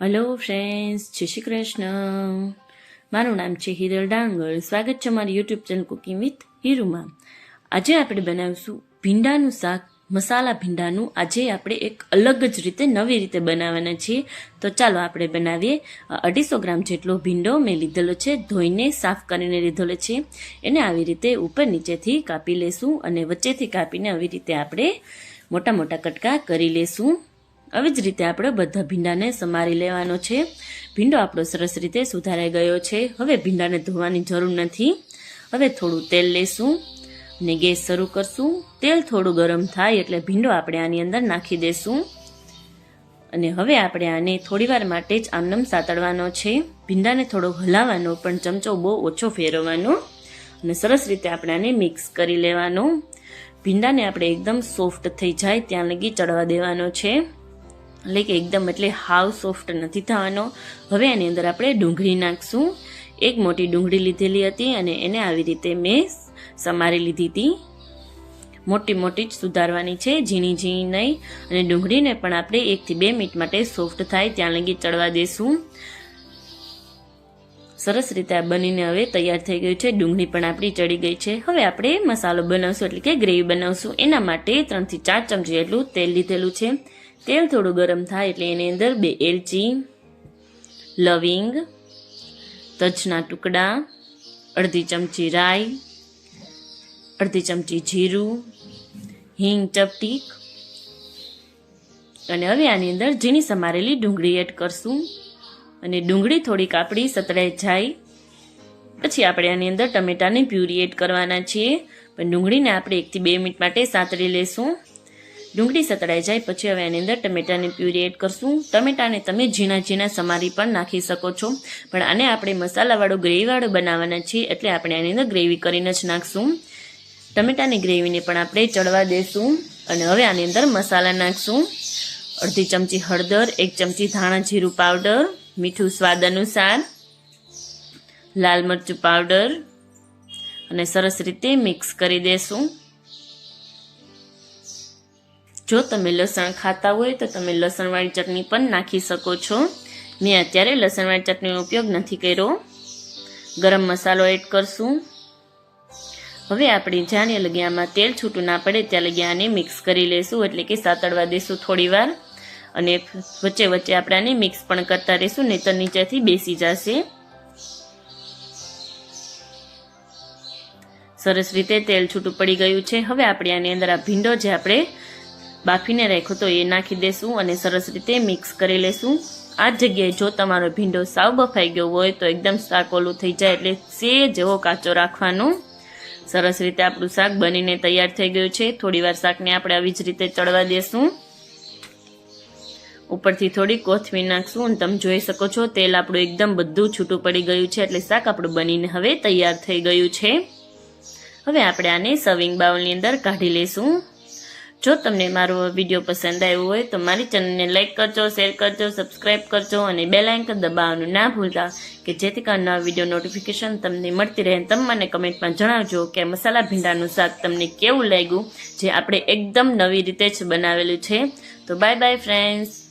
Hello friends જય શ્રી કૃષ્ણ મારું નામ છે હિરલ ડાંગર. સ્વાગત છે મારી યુટ્યુબ ચેનલ કુકિંગ વિથ હિરુમાં. આજે આપણે બનાવીશું ભીંડાનું શાક, મસાલા ભીંડાનું. આજે આપણે એક અલગ જ રીતે, નવી રીતે બનાવવાના છીએ. તો ચાલો આપણે બનાવીએ. અઢીસો ગ્રામ જેટલો ભીંડો મેં લીધેલો છે, ધોઈને સાફ કરીને લીધેલો છે. એને આવી રીતે ઉપર નીચેથી કાપી લેશું અને વચ્ચેથી કાપીને આવી રીતે આપણે મોટા મોટા કટકા કરી લેશું. આવી જ રીતે આપણે બધા ભીંડાને સમારી લેવાનો છે. ભીંડો આપણો સરસ રીતે સુધારાઈ ગયો છે. હવે ભીંડાને ધોવાની જરૂર નથી. હવે થોડું તેલ લેશું ને ગેસ શરૂ કરશું. તેલ થોડું ગરમ થાય એટલે ભીંડો આપણે આની અંદર નાખી દેશું. અને હવે આપણે આને થોડીવાર માટે જ આમનમ સાતડવાનો છે. ભીંડાને થોડો હલાવવાનો, પણ ચમચો બહુ ઓછો ફેરવવાનો. અને સરસ રીતે આપણે આને મિક્સ કરી લેવાનો. ભીંડાને આપણે એકદમ સોફ્ટ થઈ જાય ત્યાં લગી ચડવા દેવાનો છે. એટલે કે એકદમ એટલે હાવ સોફ્ટ નથી થવાનો. હવે આની અંદર આપણે ડુંગળી નાખશું. એક મોટી ડુંગળી લીધેલી હતી અને એને આવી રીતે મેં સમારી લીધી હતી. મોટી મોટી જ સુધારવાની છે, ઝીણી ઝીણી નહીં. અને ડુંગળીને પણ આપણે એકથી બે મિનિટ માટે સોફ્ટ થાય, ત્યાં લગી ચડવા દેશું. સરસ રીતે આ બનીને હવે તૈયાર થઈ ગયું છે. ડુંગળી પણ આપણી ચડી ગઈ છે. હવે આપણે મસાલો બનાવશું, એટલે કે ગ્રેવી બનાવશું. એના માટે ત્રણથી ચાર ચમચી એટલું તેલ લીધેલું છે. તેલ થોડું ગરમ થાય એટલે એની અંદર બે એલચી, લવિંગ, તજના ટુકડા, અડધી ચમચી રાઈ, અડધી ચમચી જીરું, હિંગ ચપટીક અને હવે આની અંદર ઝીણી સમારેલી ડુંગળી એડ કરશું. અને ડુંગળી થોડીક આપણી સતળાઈ જાય. પછી આપણે આની અંદર ટમેટાની પ્યુરી એડ કરવાના છીએ. પણ ડુંગળીને આપણે એકથી બે મિનિટ માટે સાતળી લેશું. ડુંગળી સતળાઈ જાય, પછી હવે એની અંદર ટમેટાની પ્યુરી એડ કરશું. ટમેટાને તમે ઝીણા ઝીણા સમારી પણ નાખી શકો છો. પણ આને આપણે મસાલાવાળું ગ્રેવીવાળું બનાવવાના છીએ, એટલે આપણે આની અંદર ગ્રેવી કરીને જ નાખશું. ટમેટાની ગ્રેવીને પણ આપણે ચડવા દેશું અને હવે આની અંદર મસાલા નાખશું. અડધી ચમચી હળદર, એક ચમચી ધાણા જીરું પાવડર, મીઠું સ્વાદ અનુસાર, લાલ મરચું પાવડર, અને સરસ રીતે મિક્સ કરી દેશું. જો તમે લસણ ખાતા હોય તો તમે લસણવાળી ચટણી પણ નાખી શકો છો. મેં અત્યારે લસણવાળી ચટણીનો ઉપયોગ નથી કર્યો. ગરમ મસાલો એડ કરશું. હવે આપણે જાણે લગી આમાં તેલ છૂટું ના પડે ત્યાં લગી આને મિક્સ કરી લેશું, એટલે કે સાતળવા દેશું થોડીવાર. અને વચ્ચે વચ્ચે આપણે આને મિક્સ પણ કરતા રહીશું નહીં તો નીચેથી બેસી જશે. સરસ રીતે તેલ છૂટું પડી ગયું છે. હવે આપણે આની અંદર આ ભીંડો જે આપણે બાફીને રાખ્યો તો એ નાખી દેશું અને સરસ રીતે મિક્સ કરી લેશું. આ જગ્યાએ જો તમારો ભીંડો સાવ બફાઈ ગયો હોય તો એકદમ શાક ઓલું થઈ જાય એટલે સે જેવો કાચો રાખવાનો. સરસ રીતે આપણું શાક બનીને તૈયાર થઈ ગયું છે. થોડી વાર શાકને આપણે આવી જ રીતે ચડવા દેશું. ઉપરથી થોડી કોથમીર નાખશું અને તમે જોઈ શકો છો તેલ આપણું એકદમ બધું છૂટું પડી ગયું છે એટલે શાક આપણું બનીને હવે તૈયાર થઈ ગયું છે. હવે આપણે આને સર્વિંગ બાઉલની અંદર કાઢી લેશું. જો તમને મારો વીડિયો પસંદ આવ્યો હોય તો મારી ચેનલને લાઇક કરજો શેર કરજો સબસ્ક્રાઇબ કરજો અને બેલ આઇકન દબાવવાનું ના ભૂલતા કે જેથી કરીને વીડિયો નોટિફિકેશન તમને મળતી રહે. તમે મને કમેન્ટમાં જણાવજો કે મસાલા ભીંડાનું શાક તમને કેવું લાગ્યું, જે આપણે એકદમ નવી રીતે જ બનાવેલું છે. તો બાય બાય ફ્રેન્ડ્સ